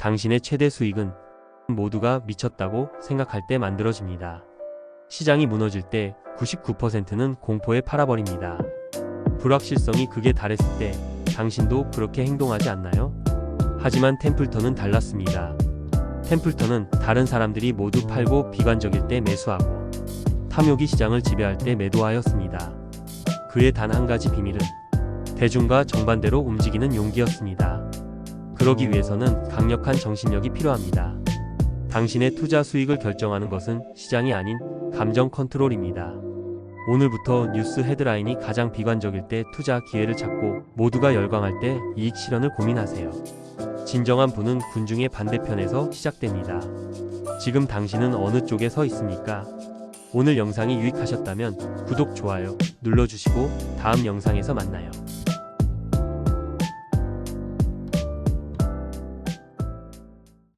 당신의 최대 수익은 모두가 미쳤다고 생각할 때 만들어집니다. 시장이 무너질 때 99%는 공포에 팔아버립니다. 불확실성이 극에 달했을 때 당신도 그렇게 행동하지 않나요? 하지만 템플턴은 달랐습니다. 템플턴은 다른 사람들이 모두 팔고 비관적일 때 매수하고 탐욕이 시장을 지배할 때 매도하였습니다. 그의 단 한 가지 비밀은 대중과 정반대로 움직이는 용기였습니다. 그러기 위해서는 강력한 정신력이 필요합니다. 당신의 투자 수익을 결정하는 것은 시장이 아닌 감정 컨트롤입니다. 오늘부터 뉴스 헤드라인이 가장 비관적일 때 투자 기회를 찾고 모두가 열광할 때 이익 실현을 고민하세요. 진정한 부는 군중의 반대편에서 시작됩니다. 지금 당신은 어느 쪽에 서 있습니까? 오늘 영상이 유익하셨다면 구독, 좋아요 눌러주시고 다음 영상에서 만나요.